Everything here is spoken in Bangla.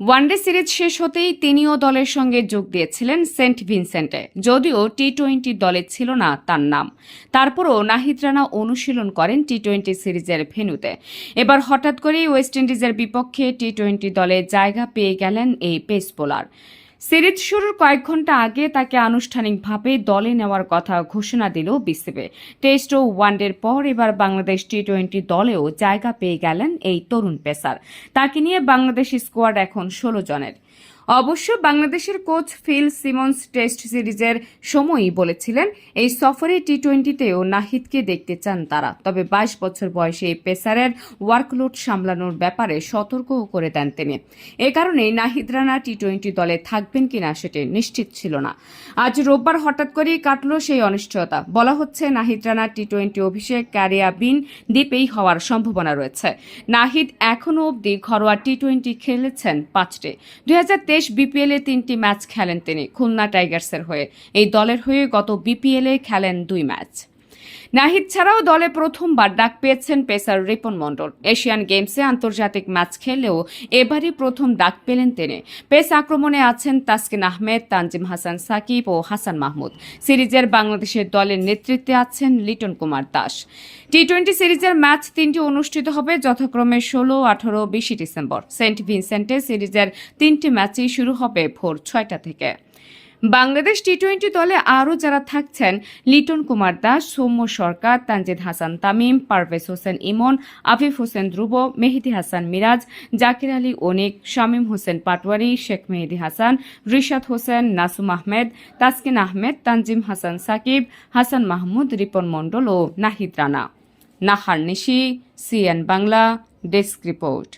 ওয়ানডে সিরিজ শেষ হতেই তিনিও দলের সঙ্গে যোগ দিয়েছিলেন সেন্ট ভিনসেন্টে। যদিও টি টোয়েন্টি দলে ছিল না তার নাম। তারপরও নাহিদ রানা অনুশীলন করেন টি টোয়েন্টি সিরিজের ভেনুতে এবার হঠাৎ করেই ওয়েস্ট ইন্ডিজের বিপক্ষে টি টোয়েন্টি দলে জায়গা পেয়ে গেলেন এই পেস বোলার। সিরিজ শুরুর কয়েক ঘণ্টা আগে তাকে আনুষ্ঠানিকভাবে দলে নেওয়ার কথা ঘোষণা দিল বিসিবি। টেস্ট ও ওয়ানডের পর এবার বাংলাদেশ টি টোয়েন্টি দলেও জায়গা পেয়ে গেলেন এই তরুণ পেসার। তাকে নিয়ে বাংলাদেশ স্কোয়াড এখন ষোলো জনের। অবশ্য বাংলাদেশের কোচ ফিল সিমন্স টেস্ট সিরিজের সময়ই বলেছিলেন, এই সফরে টি টোয়েন্টিতেও নাহিদকে দেখতে চান তারা। তবে বাইশ বছর বয়সে এই পেসারের ওয়ার্কলোড সামলানোর ব্যাপারে সতর্কও করে দেন তিনি। এ কারণেই নাহিদ রানা টি টোয়েন্টি দলে থাকবেন কিনা সেটি নিশ্চিত ছিল না। আজ রোববার হঠাৎ করেই কাটল সেই অনিশ্চয়তা। বলা হচ্ছে নাহিদ রানা টি টোয়েন্টি অভিষেক ক্যারিয়াবিন দ্বীপেই হওয়ার সম্ভাবনা রয়েছে। নাহিদ এখনও অবধি ঘরোয়া টি টোয়েন্টি খেলেছেন পাঁচটি। দুই তেইশ বিপিএলে তিনটি ম্যাচ খেলেন তিনি, খুলনা টাইগার্সের হয়ে। এই দলের হয়ে গত বিপিএলে খেলেন দুই ম্যাচ। নাহিদ ছাড়াও দলে প্রথমবার ডাক পেয়েছেন পেসার রিপন মণ্ডল। এশিয়ান গেমসে আন্তর্জাতিক ম্যাচ খেলেও এবারই প্রথম ডাক পেলেন তিনি। পেস আক্রমণে আছেন তাসকিন আহমেদ, তানজিম হাসান সাকিব ও হাসান মাহমুদ। সিরিজের বাংলাদেশের দলের নেতৃত্বে আছেন লিটন কুমার দাস। টি টোয়েন্টি সিরিজের ম্যাচ তিনটি অনুষ্ঠিত হবে যথাক্রমে ষোলো, আঠারো, বিশে ডিসেম্বর। সেন্ট ভিনসেন্টে সিরিজের তিনটি ম্যাচই শুরু হবে ভোর ছয়টা থেকে। বাংলাদেশ টি টোয়েন্টি দলে আরও যারা থাকছেন, লিটন কুমার দাস, সৌম্য সরকার, তানজিদ হাসান তামিম, পারভেজ হোসেন ইমন, আফিফ হোসেন ধ্রুব, মেহেদি হাসান মিরাজ, জাকির আলী অনিক, শামীম হোসেন পাটওয়ারি শেখ মেহেদি হাসান, রিশাদ হোসেন, নাসুম আহমেদ, তাসকিন আহমেদ, তানজিম হাসান সাকিব, হাসান মাহমুদ, রিপন মণ্ডল ও Nahid Rana. Nahar Nishi CN Bangla, desk report.